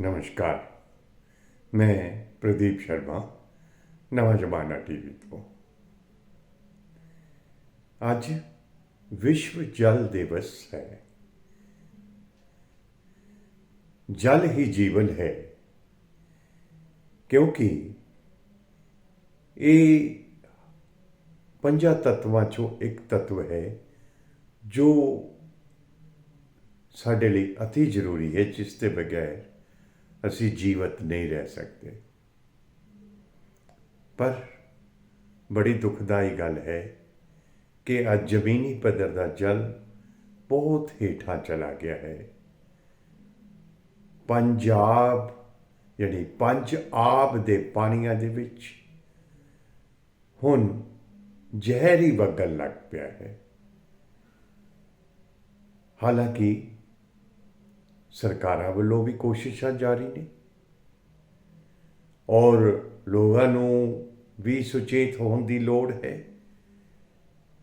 ਨਮਸਕਾਰ ਮੈਂ ਪ੍ਰਦੀਪ ਸ਼ਰਮਾ ਨਵਾਂ ਜ਼ਮਾਨਾ ਟੀਵੀ ਤੋਂ ਅੱਜ ਵਿਸ਼ਵ ਜਲ ਦਿਵਸ ਹੈ ਜਲ ਹੀ ਜੀਵਨ ਹੈ ਕਿਉਂਕਿ ਇਹ ਪੰਜਾਂ ਤੱਤਵਾਂ ਚੋਂ ਇੱਕ ਤੱਤਵ ਹੈ ਜੋ ਸਾਡੇ ਲਈ ਅਤੀ ਜ਼ਰੂਰੀ ਹੈ ਜਿਸ ਦੇ ਬਗੈਰ ਅਸੀਂ ਜੀਵਤ ਨਹੀਂ ਰਹਿ ਸਕਦੇ। ਪਰ ਬੜੀ ਦੁਖਦਾਈ ਗੱਲ ਹੈ ਕਿ ਅੱਜ ਜ਼ਮੀਨੀ ਪੱਧਰ ਦਾ ਜਲ ਬਹੁਤ ਹੇਠਾਂ ਚਲਾ ਗਿਆ ਹੈ। ਪੰਜਾਬ, ਯਾਨੀ ਪੰਜ ਆਬ ਦੇ ਪਾਣੀਆਂ ਦੇ ਵਿੱਚ ਹੁਣ ਜ਼ਹਿਰੀ ਵਗਣ ਲੱਗ ਪਿਆ ਹੈ। ਹਾਲਾਂਕਿ ਸਰਕਾਰਾਂ ਵੱਲੋਂ ਵੀ ਕੋਸ਼ਿਸ਼ਾਂ ਜਾਰੀ ਨੇ। ਔਰ ਲੋਕਾਂ ਨੂੰ ਵੀ ਸੁਚੇਤ ਹੋਣ ਦੀ ਲੋੜ ਹੈ।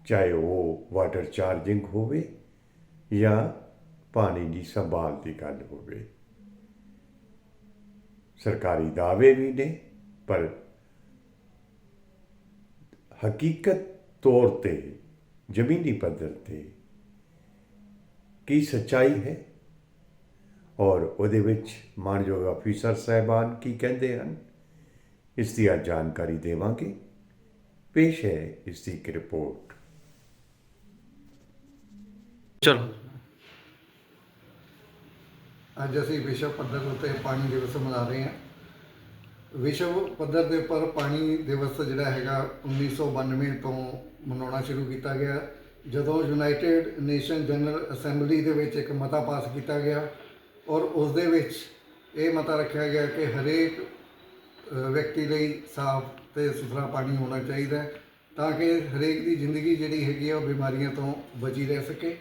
ਚਾਹੇ ਉਹ ਵਾਟਰ ਚਾਰਜਿੰਗ ਹੋਵੇ ਜਾਂ ਪਾਣੀ ਦੀ ਸੰਭਾਲ ਦੀ ਗੱਲ ਹੋਵੇ। ਸਰਕਾਰੀ ਦਾਅਵੇ ਵੀ ਨੇ, ਪਰ ਹਕੀਕਤ ਤੌਰ ਤੇ ਜ਼ਮੀਨੀ ਪੱਧਰ ਤੇ ਕੀ ਸੱਚਾਈ ਹੈ? ਔਰ ਉਹਦੇ ਵਿੱਚ ਮਾਨਯੋਗ ਅਫੀਸਰ ਸਾਹਿਬਾਨ ਕੀ ਕਹਿੰਦੇ ਹਨ? ਇਸ ਦੀ ਅੱਜ ਜਾਣਕਾਰੀ ਦੇਵਾਂਗੇ। ਪੇਸ਼ ਹੈ ਇਸ ਦੀ ਇੱਕ ਰਿਪੋਰਟ। ਚਲੋ। ਅੱਜ ਅਸੀਂ ਵਿਸ਼ਵ ਪੱਧਰ ਉੱਤੇ ਪਾਣੀ ਦਿਵਸ ਮਨਾ ਰਹੇ ਹਾਂ। ਵਿਸ਼ਵ ਪੱਧਰ ਦੇ ਉੱਪਰ ਪਾਣੀ ਦਿਵਸ ਜਿਹੜਾ ਹੈਗਾ 1992 ਤੋਂ ਮਨਾਉਣਾ ਸ਼ੁਰੂ ਕੀਤਾ ਗਿਆ। ਜਦੋਂ ਯੂਨਾਈਟਿਡ ਨੇਸ਼ਨ ਜਨਰਲ ਅਸੈਂਬਲੀ ਦੇ ਵਿੱਚ ਇੱਕ ਮਤਾ ਪਾਸ ਕੀਤਾ ਗਿਆ ਔਰ ਉਸ ਦੇ ਵਿੱਚ ਇਹ ਮਤਾ ਰੱਖਿਆ ਗਿਆ ਕਿ ਹਰੇਕ ਵਿਅਕਤੀ ਲਈ ਸਾਫ਼ ਤੇ ਸੁਥਰਾ ਪਾਣੀ ਹੋਣਾ ਚਾਹੀਦਾ ਹੈ ਤਾਂ ਕਿ ਹਰੇਕ ਦੀ ਜ਼ਿੰਦਗੀ ਜਿਹੜੀ ਹੈਗੀ ਆ ਉਹ ਬਿਮਾਰੀਆਂ ਤੋਂ ਬਚੀ ਰਹਿ ਸਕੇ।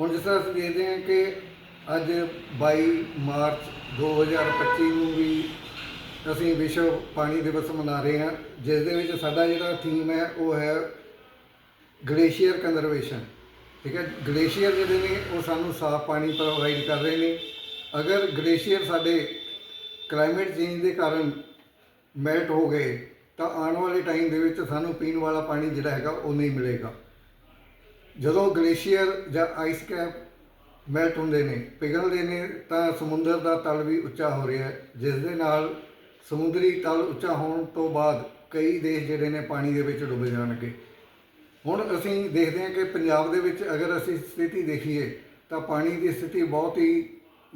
ਹੁਣ ਜਿਸ ਤਰ੍ਹਾਂ ਅਸੀਂ ਦੇਖਦੇ ਹਾਂ ਕਿ ਅੱਜ 22 ਮਾਰਚ 2025 ਨੂੰ ਵੀ ਅਸੀਂ ਵਿਸ਼ਵ ਪਾਣੀ ਦਿਵਸ ਮਨਾ ਰਹੇ ਹਾਂ, ਜਿਸ ਦੇ ਵਿੱਚ ਸਾਡਾ ਜਿਹੜਾ ਥੀਮ ਹੈ ਉਹ ਹੈ ਗਲੇਸ਼ੀਅਰ ਕੰਜ਼ਰਵੇਸ਼ਨ ਠੀਕ ਹੈ, ਗਲੇਸ਼ੀਅਰ ਜਿਹੜੇ ਨੇ ਉਹ ਸਾਨੂੰ ਸਾਫ਼ ਪਾਣੀ ਪ੍ਰੋਵਾਈਡ ਕਰ ਰਹੇ ਨੇ। ਅਗਰ ਗਲੇਸ਼ੀਅਰ ਸਾਡੇ ਕਲਾਈਮੇਟ ਚੇਂਜ ਦੇ ਕਾਰਨ ਮੈਲਟ ਹੋ ਗਏ, ਤਾਂ ਆਉਣ ਵਾਲੇ ਟਾਈਮ ਦੇ ਵਿੱਚ ਸਾਨੂੰ ਪੀਣ ਵਾਲਾ ਪਾਣੀ ਜਿਹੜਾ ਹੈਗਾ ਉਹ ਨਹੀਂ ਮਿਲੇਗਾ। ਜਦੋਂ ਗਲੇਸ਼ੀਅਰ ਜਾਂ ਆਈਸ ਕੈਪ ਮੈਲਟ ਹੁੰਦੇ ਨੇ, ਪਿਘਲਦੇ ਨੇ, ਤਾਂ ਸਮੁੰਦਰ ਦਾ ਤਲ ਵੀ ਉੱਚਾ ਹੋ ਰਿਹਾ ਹੈ, ਜਿਸ ਦੇ ਨਾਲ ਸਮੁੰਦਰੀ ਤਲ ਉੱਚਾ ਹੋਣ ਤੋਂ ਬਾਅਦ ਕਈ ਦੇਸ਼ ਜਿਹੜੇ ਨੇ ਪਾਣੀ ਦੇ ਵਿੱਚ ਡੁੱਬ ਜਾਣਗੇ। ਹੁਣ ਅਸੀਂ ਦੇਖਦੇ ਹਾਂ ਕਿ ਪੰਜਾਬ ਦੇ ਵਿੱਚ ਅਗਰ ਅਸੀਂ ਸਥਿਤੀ ਦੇਖੀਏ, ਤਾਂ ਪਾਣੀ ਦੀ ਸਥਿਤੀ ਬਹੁਤ ਹੀ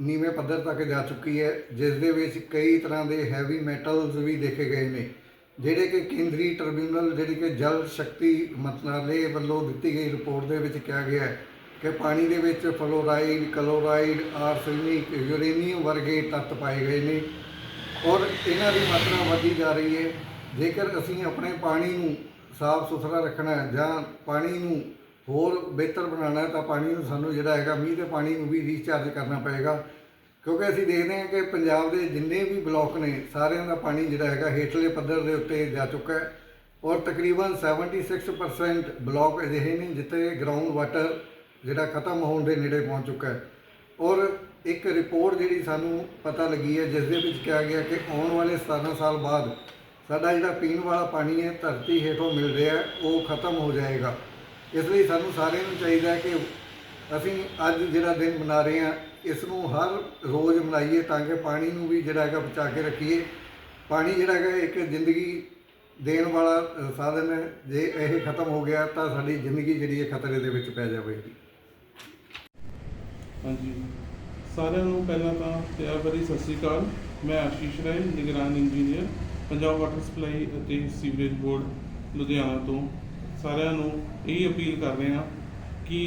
ਨੀਵੇਂ ਪੱਧਰ ਤੱਕ ਜਾ ਚੁੱਕੀ ਹੈ, ਜਿਸ ਦੇ ਵਿੱਚ ਕਈ ਤਰ੍ਹਾਂ ਦੇ ਹੈਵੀ ਮੈਟਲਸ ਵੀ ਦੇਖੇ ਗਏ ਨੇ, ਜਿਹੜੇ ਕਿ ਕੇਂਦਰੀ ਟ੍ਰਿਬਿਊਨਲ ਜਿਹੜੀ ਕਿ ਜਲ ਸ਼ਕਤੀ ਮੰਤਰਾਲੇ ਵੱਲੋਂ ਦਿੱਤੀ ਗਈ ਰਿਪੋਰਟ ਦੇ ਵਿੱਚ ਕਿਹਾ ਗਿਆ ਹੈ ਕਿ ਪਾਣੀ ਦੇ ਵਿੱਚ ਫਲੋਰਾਈਡ ਕਲੋਰਾਈਡ ਆਰਸੈਨਿਕ ਯੂਰੇਨੀਅਮ ਵਰਗੇ ਤੱਤ ਪਾਏ ਗਏ ਨੇ ਔਰ ਇਹਨਾਂ ਦੀ ਮਾਤਰਾ ਵਧਦੀ ਜਾ ਰਹੀ ਹੈ। ਜੇਕਰ ਅਸੀਂ ਆਪਣੇ ਪਾਣੀ ਨੂੰ ਸਾਫ਼ ਸੁਥਰਾ ਰੱਖਣਾ ਹੈ ਜਾਂ ਪਾਣੀ ਨੂੰ ਹੋਰ ਬਿਹਤਰ ਬਣਾਉਣਾ ਤਾਂ ਪਾਣੀ ਨੂੰ ਸਾਨੂੰ ਜਿਹੜਾ ਹੈਗਾ ਮੀਂਹ ਦੇ ਪਾਣੀ ਨੂੰ ਵੀ ਰੀਚਾਰਜ ਕਰਨਾ ਪਏਗਾ। ਕਿਉਂਕਿ ਅਸੀਂ ਦੇਖਦੇ ਹਾਂ ਕਿ ਪੰਜਾਬ ਦੇ ਜਿੰਨੇ ਵੀ ਬਲਾਕ ਨੇ, ਸਾਰਿਆਂ ਦਾ ਪਾਣੀ ਜਿਹੜਾ ਹੈਗਾ ਹੇਠਲੇ ਪੱਧਰ ਦੇ ਉੱਤੇ ਜਾ ਚੁੱਕਾ ਹੈ ਔਰ ਤਕਰੀਬਨ 76% ਬਲਾਕ ਅਜਿਹੇ ਨੇ ਜਿੱਥੇ ਗਰਾਊਂਡ ਵਾਟਰ ਜਿਹੜਾ ਖਤਮ ਹੋਣ ਦੇ ਨੇੜੇ ਪਹੁੰਚ ਚੁੱਕਾ ਹੈ। ਔਰ ਇੱਕ ਰਿਪੋਰਟ ਜਿਹੜੀ ਸਾਨੂੰ ਪਤਾ ਲੱਗੀ ਹੈ, ਜਿਸ ਦੇ ਵਿੱਚ ਕਿਹਾ ਗਿਆ ਕਿ ਆਉਣ ਵਾਲੇ 17 ਸਾਲ ਬਾਅਦ ਸਾਡਾ ਜਿਹੜਾ ਪੀਣ ਵਾਲਾ ਪਾਣੀ ਹੈ, ਧਰਤੀ ਹੇਠੋਂ ਮਿਲ ਰਿਹਾ ਉਹ ਖਤਮ ਹੋ ਜਾਏਗਾ। ਇਸ ਲਈ ਸਾਨੂੰ ਸਾਰਿਆਂ ਨੂੰ ਚਾਹੀਦਾ ਹੈ ਕਿ ਅਸੀਂ ਅੱਜ ਜਿਹੜਾ ਦਿਨ ਮਨਾ ਰਹੇ ਹਾਂ, ਇਸ ਨੂੰ ਹਰ ਰੋਜ਼ ਮਨਾਈਏ ਤਾਂ ਕਿ ਪਾਣੀ ਨੂੰ ਵੀ ਜਿਹੜਾ ਹੈਗਾ ਬਚਾ ਕੇ ਰੱਖੀਏ। ਪਾਣੀ ਜਿਹੜਾ ਹੈਗਾ ਇੱਕ ਜ਼ਿੰਦਗੀ ਦੇਣ ਵਾਲਾ ਸਾਧਨ ਹੈ। ਜੇ ਇਹ ਖਤਮ ਹੋ ਗਿਆ ਤਾਂ ਸਾਡੀ ਜ਼ਿੰਦਗੀ ਜਿਹੜੀ ਹੈ ਖਤਰੇ ਦੇ ਵਿੱਚ ਪੈ ਜਾਵੇਗੀ। ਹਾਂਜੀ। ਸਾਰਿਆਂ ਨੂੰ ਪਹਿਲਾਂ ਤਾਂ ਪਿਆਰ ਭਰੀ ਸਤਿ ਸ੍ਰੀ ਅਕਾਲ। ਮੈਂ ਆਸ਼ੀਸ਼ ਰਾਏ, ਨਿਗਰਾਨ ਇੰਜੀਨੀਅਰ, ਪੰਜਾਬ ਵਾਟਰ ਸਪਲਾਈ ਅਤੇ ਸੀਵਰੇਜ ਬੋਰਡ ਲੁਧਿਆਣਾ ਤੋਂ। ਸਾਰਿਆਂ ਨੂੰ ਇਹ ਅਪੀਲ ਕਰ ਰਹੇ ਹਾਂ ਕਿ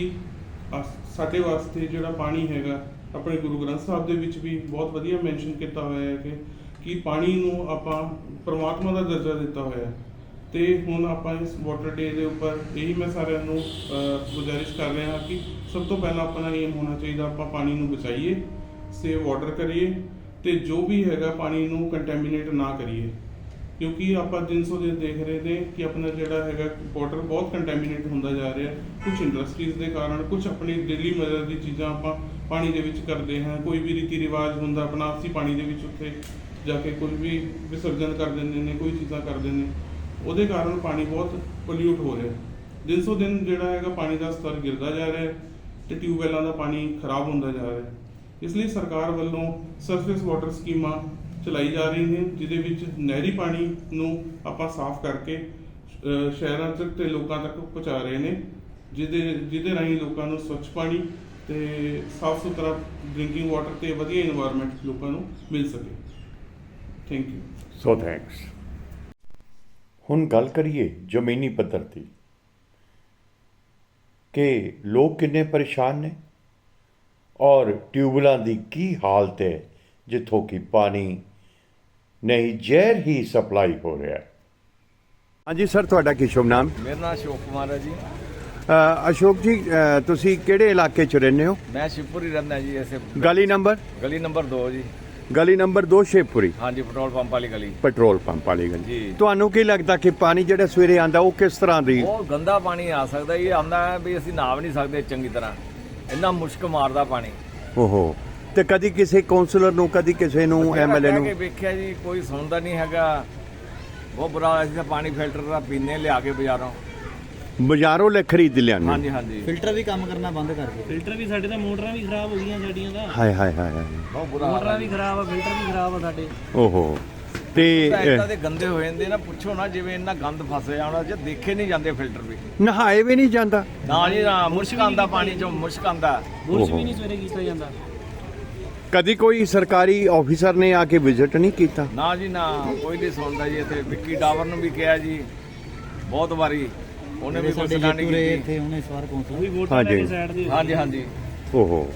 ਅਸ- ਸਾਡੇ ਵਾਸਤੇ ਜਿਹੜਾ ਪਾਣੀ ਹੈਗਾ, ਆਪਣੇ ਗੁਰੂ ਗ੍ਰੰਥ ਸਾਹਿਬ ਦੇ ਵਿੱਚ ਵੀ ਬਹੁਤ ਵਧੀਆ ਮੈਂਸ਼ਨ ਕੀਤਾ ਹੋਇਆ ਹੈ ਕਿ ਕਿ ਪਾਣੀ ਨੂੰ ਆਪਾਂ ਪ੍ਰਮਾਤਮਾ ਦਾ ਦਰਜਾ ਦਿੱਤਾ ਹੋਇਆ ਹੈ। ਤੇ ਹੁਣ ਆਪਾਂ ਇਸ ਵਾਟਰ ਡੇ ਦੇ ਉੱਪਰ ਇਹੀ ਮੈਂ ਸਾਰਿਆਂ ਨੂੰ ਗੁਜ਼ਾਰਿਸ਼ ਕਰ ਰਿਹਾ ਹਾਂ ਕਿ ਸਭ ਤੋਂ ਪਹਿਲਾਂ ਆਪਣਾ ਏਮ ਹੋਣਾ ਚਾਹੀਦਾ ਆਪਾਂ ਪਾਣੀ ਨੂੰ ਬਚਾਈਏ, ਸੇਵ ਵਾਟਰ ਕਰੀਏ ਤੇ ਜੋ ਵੀ ਹੈਗਾ ਪਾਣੀ ਨੂੰ ਕੰਟੈਮੀਨੇਟ ਨਾ ਕਰੀਏ। ਕਿਉਂਕਿ ਆਪਾਂ ਦਿਨ ਸੋ ਦਿਨ ਦੇਖ ਰਹੇ ਨੇ ਕਿ ਆਪਣਾ ਜਿਹੜਾ ਹੈਗਾ ਵਾਟਰ ਬਹੁਤ ਕੰਟੈਮੀਨੇਟ ਹੁੰਦਾ ਜਾ ਰਿਹਾ। ਕੁਝ ਇੰਡਸਟਰੀਜ਼ ਦੇ ਕਾਰਨ ਕੁਝ ਆਪਣੀ ਡੇਲੀ ਮਦਦ ਦੀ ਚੀਜ਼ਾਂ ਆਪਾਂ ਪਾਣੀ ਦੇ ਵਿੱਚ ਕਰਦੇ ਹਾਂ। ਕੋਈ ਵੀ ਰੀਤੀ ਰਿਵਾਜ ਹੁੰਦਾ, ਆਪਣਾ ਅਸੀਂ ਪਾਣੀ ਦੇ ਵਿੱਚ ਉੱਥੇ ਜਾ ਕੇ ਕੋਈ ਵੀ ਵਿਸਰਜਨ ਕਰ ਦਿੰਦੇ ਨੇ, ਕੋਈ ਚੀਜ਼ਾਂ ਕਰਦੇ ਨੇ। ਉਹਦੇ ਕਾਰਨ ਪਾਣੀ ਬਹੁਤ ਪੋਲਿਊਟ ਹੋ ਰਿਹਾ। ਦਿਨ ਸੋ ਦਿਨ ਜਿਹੜਾ ਹੈਗਾ ਪਾਣੀ ਦਾ ਸਤਰ ਗਿਰਦਾ ਜਾ ਰਿਹਾ ਹੈ ਤੇ ਟਿਊਬਵੈਲਾਂ ਦਾ ਪਾਣੀ ਖਰਾਬ ਹੁੰਦਾ ਜਾ ਰਿਹਾ। ਹੈ ਇਸ ਲਈ ਸਰਕਾਰ ਵੱਲੋਂ ਸਰਫੇਸ ਵਾਟਰ ਸਕੀਮਾਂ ਚਲਾਈ ਜਾ ਰਹੀ ਹੈ, ਜਿਹਦੇ ਵਿੱਚ ਨਹਿਰੀ ਪਾਣੀ ਨੂੰ ਆਪਾਂ ਸਾਫ਼ ਕਰਕੇ ਸ਼ਹਿਰਾਂ ਤੱਕ ਤੇ ਲੋਕਾਂ ਤੱਕ ਪਹੁੰਚਾ ਰਹੇ ਨੇ, ਜਿਹਦੇ ਜਿਹਦੇ ਰਾਹੀਂ ਲੋਕਾਂ ਨੂੰ ਸਵੱਛ ਪਾਣੀ ਤੇ ਸਾਫ਼ ਸੁਥਰਾ ਡਰਿੰਕਿੰਗ ਵਾਟਰ ਤੇ ਵਧੀਆ এনवायरमेंट ਲੋਕਾਂ ਨੂੰ ਮਿਲ ਸਕੇ। ਥੈਂਕ ਯੂ ਸੋ ਥੈਂਕਸ ਹੁਣ ਗੱਲ ਕਰੀਏ ਜ਼ਮੀਨੀ ਪੱਧਰ ਦੀ। ਕਿ ਲੋਕ ਕਿੰਨੇ ਪਰੇਸ਼ਾਨ ਨੇ ਔਰ ਟਿਊਬਲਾਂ ਦੀ ਕੀ ਹਾਲਤ ਹੈ, ਜਿੱਥੋਂ ਕਿ ਪਾਣੀ ਨਹੀਂ ਜ਼ਹਿਰ ਹੀ ਸਪਲਾਈ ਹੋ ਰਿਹਾ ਹੈ। ਹਾਂਜੀ ਸਰ ਤੁਹਾਡਾ ਕੀ ਸ਼ੁਭ ਨਾਮ? ਮੇਰਾ ਨਾਮ ਅਸ਼ੋਕ ਕੁਮਾਰ ਹੈ ਜੀ। ਅਸ਼ੋਕ ਜੀ ਤੁਸੀਂ ਕਿਹੜੇ ਇਲਾਕੇ 'ਚ ਰਹਿੰਦੇ ਹੋ? ਮੈਂ ਸ਼ਿਵਪੁਰੀ ਰਹਿੰਦਾ ਜੀ ਐਸੇ ਗਲੀ ਨੰਬਰ? ਗਲੀ ਨੰਬਰ 2 ਜੀ। ਗਲੀ ਨੰਬਰ 2 ਸ਼ੇਪੁਰੀ। ਹਾਂਜੀ ਪੈਟਰੋਲ ਪੰਪ ਵਾਲੀ ਗਲੀ। ਪੈਟਰੋਲ ਪੰਪ ਵਾਲੀ ਗਲੀ। ਜੀ। ਤੁਹਾਨੂੰ ਕੀ ਲੱਗਦਾ ਕਿ ਪਾਣੀ ਜਿਹੜਾ ਸਵੇਰੇ ਆਂਦਾ ਉਹ ਕਿਸ ਤਰ੍ਹਾਂ ਦੀ? ਉਹ ਗੰਦਾ ਪਾਣੀ ਆ ਸਕਦਾ ਇਹ ਆਉਂਦਾ ਹੈ ਵੀ ਅਸੀਂ ਨਹਾ ਵੀ ਨਹੀਂ ਸਕਦੇ ਚੰਗੀ ਤਰ੍ਹਾਂ। ਇੰਨਾ ਮੁਸ਼ਕ ਮਾਰਦਾ ਪਾਣੀ। ਓਹੋ। ਤੇ ਕਦੀ ਕਿਸੇ ਕਾਉਂਸਲਰ ਨੂੰ ਕਦੀ ਕਿਸੇ ਨੂੰ ਐਮਐਲਏ ਕੇ ਨੂੰ? ਵੇਖਿਆ ਜੀ ਕੋਈ ਸੁਣਦਾ ਨਹੀਂ ਹੈਗਾ। ਬਹੁਤ ਬੁਰਾ ਹਾਲ ਹੈ, ਅਸੀਂ ਤਾਂ ਪਾਣੀ ਫਿਲਟਰ ਦਾ ਪੀਨੇ ਲਿਆ ਕੇ ਬਾਜ਼ਾਰੋਂ। ਬਾਜ਼ਾਰੋਂ ਲੈ ਖਰੀਦ ਲਿਆਉਂਦੇ ਹਾਂਜੀ ਹਾਂਜੀ। ਫਿਲਟਰ ਵੀ ਕੰਮ ਕਰਨਾ ਬੰਦ ਕਰ ਗਏ ਫਿਲਟਰ ਵੀ ਸਾਡੇ ਤਾਂ ਮੋਟਰਾਂ ਵੀ ਖਰਾਬ ਹੋ ਗਈਆਂ ਸਾਡੀਆਂ ਦਾ ਹਾਏ ਹਾਏ ਹਾਏ ਹਾਏ। ਬਹੁਤ ਬੁਰਾ ਹਾਲ ਮੋਟਰਾਂ ਹੈ ਵੀ ਖਰਾਬ ਆ ਫਿਲਟਰ ਵੀ ਖਰਾਬ ਆ ਸਾਡੇ। ਓਹੋ। ਤੇ ਇਦਾਂ ਦੇ ਗੰਦੇ ਹੋ ਜਾਂਦੇ ਨਾ ਪੁੱਛੋ ਨਾ ਜਿਵੇਂ ਇੰਨਾ ਗੰਦ ਫਸ ਜਾਣਾ ਜੇ ਦੇਖੇ ਨਹੀਂ ਜਾਂਦੇ ਫਿਲਟਰ ਵੀ। ਨਹਾਏ ਵੀ ਨਹੀਂ ਜਾਂਦਾ। ਨਾ ਜੀ ਨਾ ਮੁਸ਼ਕ ਆਉਂਦਾ ਪਾਣੀ ਚੋਂ ਮੁਸ਼ਕ ਆਉਂਦਾ। ਬੁਰਸ਼। ਵੀ ਨਹੀਂ ਸਵੇਰੇ ਕੀਤਾ ਜਾਂਦਾ। ਕਦੀ ਕੋਈ ਸਰਕਾਰੀ ਆਫੀਸਰ ਨੇ ਆ ਕੇ ਵਿਜ਼ਿਟ ਨਹੀਂ ਕੀਤਾ? ਨਾ ਜੀ ਨਾ। ਕੋਈ ਨਹੀਂ ਸੁਣਦਾ ਜੀ ਇੱਥੇ। ਵਿੱਕੀ ਡਾਵਰ ਨੂੰ ਵੀ ਕਿਹਾ ਜੀ ਬਹੁਤ ਵਾਰੀ। ਉਹਨੇ ਵੀ ਕੋਈ ਸਾਡੇ ਸੁਣਾ ਨਹੀਂ ਕੀਤੀ। ਇੱਥੇ ਉਹਨੇ ਇਸ ਵਾਰ ਕੌਂਸਲ ਵੀ ਵੋਟਾਂ ਲੈ। ਕੇ ਸਾਈਡ ਦੇ ਹਾਂਜੀ ਹਾਂਜੀ। ਓਹੋ।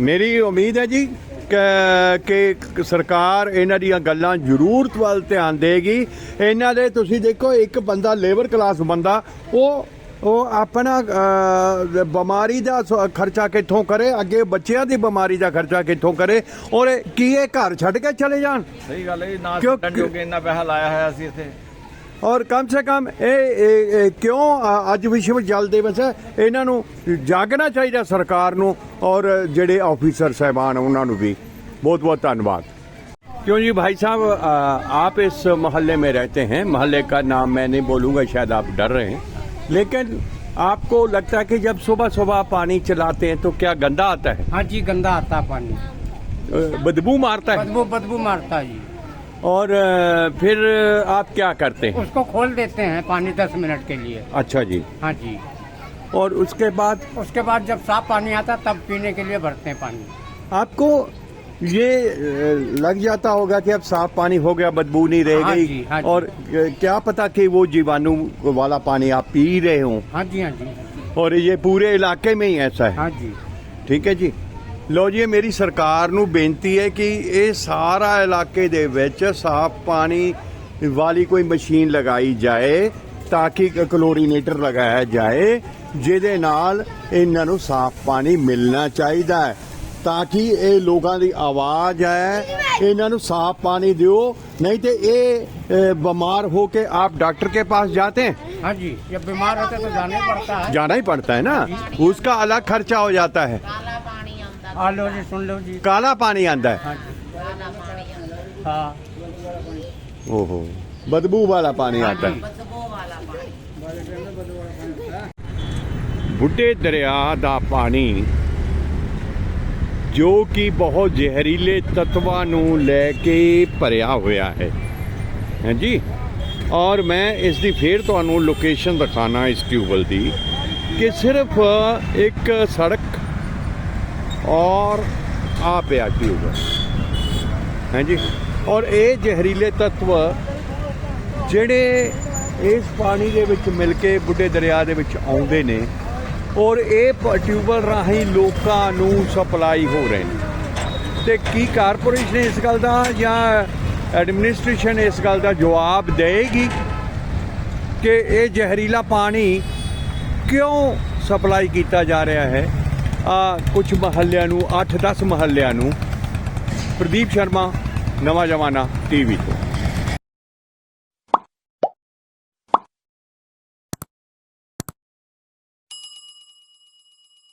ਮੇਰੀ ਉਮੀਦ ਹੈ ਜੀ ਕਿ- ਕਿ ਸਰਕਾਰ ਇਹਨਾਂ ਦੀਆਂ ਗੱਲਾਂ ਜ਼ਰੂਰ ਵੱਲ ਧਿਆਨ ਦੇਗੀ। ਇਹਨਾਂ ਦੇ ਤੁਸੀਂ ਦੇਖੋ ਇੱਕ ਬੰਦਾ ਲੇਬਰ ਕਲਾਸ ਬੰਦਾ ਉਹ ਉਹ ਆਪਣਾ ਅਹ, ਬਿਮਾਰੀ ਦਾ ਸ- ਖਰਚਾ ਕਿੱਥੋਂ ਕਰੇ ਅੱਗੇ ਬੱਚਿਆਂ ਦੀ ਬਿਮਾਰੀ ਦਾ ਖਰਚਾ ਕਿੱਥੋਂ ਕਰੇ ਔਰ ਇਹ- ਕੀ ਇਹ ਘਰ ਛੱਡ ਕੇ ਚਲੇ ਜਾਣ ਸਹੀ ਗੱਲ ਹੈ ਜੀ, ਨਾ ਕਿਉਂ- ਛੱਡਣ ਜੋਗੇ ਇੰਨਾ ਪੈਸਾ ਲਾਇਆ ਹੋਇਆ ਸੀ ਇੱਥੇ ਔਰ ਕਮ ਸੇ ਕਮ ਇਹ ਇਹ- ਇਹ ਕਿਉਂ ਅ, ਅੱਜ ਵਿਸ਼ਵ ਜਲ ਦਿਵਸ ਹੈ ਇਹਨਾਂ ਨੂੰ ਜਾਗਣਾ ਚਾਹੀਦਾ ਸਰਕਾਰ ਨੂੰ और ਜਿਹੜੇ ऑफिसर साहबान ਉਹਨਾਂ ਨੂੰ भी बहुत बहुत धन्यवाद क्यों जी भाई साहब अ, आप इस मोहल्ले में रहते हैं मोहल्ले का नाम मैं नहीं बोलूंगा शायद आप डर रहे हैं लेकिन आपको लगता है कि जब सुबह सुबह पानी चलाते हैं तो क्या गंदा आता है? हाँ जी गंदा आता है पानी। बदबू मारता है? बदबू बदबू मारता है जी। और फिर आप क्या करते हैं? उसको खोल देते हैं पानी दस मिनट के लिए। अच्छा जी। हाँ जी। और उसके बाद? उसके बाद जब साफ़ पानी आता तब पीने के लिए भरते हैं पानी। आपको ये अ, लग जाता होगा कि अब साफ पानी हो गया बदबू नहीं रह हाँ गई जी, हाँ जी। और अ, क्या पता कि वो जीवाणु वाला पानी आप पी रहे हो हाँ जी हाँ जी और ये पूरे इलाके में ही ऐसा है हाँ जी ਠੀਕ ਹੈ ਜੀ ਲੋ ਜੀ ਇਹ ਮੇਰੀ ਸਰਕਾਰ ਨੂੰ ਬੇਨਤੀ ਹੈ ਕਿ ਇਹ ਸਾਰਾ ਇਲਾਕੇ ਦੇ ਵਿੱਚ ਸਾਫ਼ ਪਾਣੀ ਵਾਲੀ ਕੋਈ ਮਸ਼ੀਨ ਲਗਾਈ ਜਾਏ ਤਾਂ ਕਿ ਇੱਕ ਕਲੋਰੀਨੇਟਰ ਲਗਾਇਆ ਜਾਏ ਜਿਹਦੇ ਨਾਲ ਇਹਨਾਂ ਨੂੰ ਸਾਫ਼ ਪਾਣੀ ਮਿਲਣਾ ਚਾਹੀਦਾ ਹੈ ਤਾਂ ਕਿ ਇਹ ਲੋਕਾਂ ਦੀ ਆਵਾਜ਼ ਹੈ ਇਹਨਾਂ ਨੂੰ ਸਾਫ਼ ਪਾਣੀ ਦਿਓ नहीं तो ये बीमार हो के आप डॉक्टर के पास जाते हैं हाँ जी जब बीमार होते तो जाना ही पड़ता है जाना ही पड़ता है ना उसका अलग खर्चा हो जाता है काला पानी आंदा लो जी सुन लो जी काला पानी आंदा है हाँ ओहो बदबू वाला पानी आता है बुढ़े दरिया का पानी ਜੋ ਕਿ ਬਹੁਤ ਜ਼ਹਿਰੀਲੇ ਤੱਤਵਾਂ ਨੂੰ ਲੈ ਕੇ ਭਰਿਆ ਹੋਇਆ ਹੈ। ਹਾਂਜੀ? ਔਰ ਮੈਂ ਇਸ ਦੀ ਫੇਰ ਤੁਹਾਨੂੰ ਲੋਕੇਸ਼ਨ ਦਿਖਾਣਾ ਇਸ ਟਿਊਬਲ ਦੀ ਕਿ ਸਿਰਫ ਇੱਕ ਸੜਕ ਔਰ ਆ ਪਿਆ ਟਿਊਬਲ ਹਾਂਜੀ? ਔਰ ਇਹ ਜ਼ਹਿਰੀਲੇ ਤੱਤਵ ਜਿਹੜੇ ਇਸ ਪਾਣੀ ਦੇ ਵਿੱਚ ਮਿਲ ਕੇ ਬੁੱਢੇ ਦਰਿਆ ਦੇ ਵਿੱਚ ਆਉਂਦੇ ਨੇ ਔਰ ਇਹ ਪ- ਟਿਊਬਲ ਰਾਹੀਂ ਲੋਕਾਂ ਨੂੰ ਸਪਲਾਈ ਹੋ ਰਹੇ ਨੇ। ਤੇ ਕੀ ਕਾਰਪੋਰੇਸ਼ਨ ਇਸ ਗੱਲ ਦਾ ਜਾਂ ਐਡਮਿਨਿਸਟ੍ਰੇਸ਼ਨ ਇਸ ਗੱਲ ਦਾ ਜਵਾਬ ਦੇਗੀ ਕਿ ਇਹ ਜ਼ਹਿਰੀਲਾ ਪਾਣੀ ਕਿਉਂ ਸਪਲਾਈ ਕੀਤਾ ਜਾ ਰਿਹਾ ਹੈ? ਆ ਕੁਝ ਮਹੱਲਿਆਂ ਨੂੰ 8-10 ਮਹੱਲਿਆਂ ਨੂੰ ਪ੍ਰਦੀਪ ਸ਼ਰਮਾ, ਨਵਾਂ ਜਮਾਨਾ ਟੀਵੀ ਤੋਂ।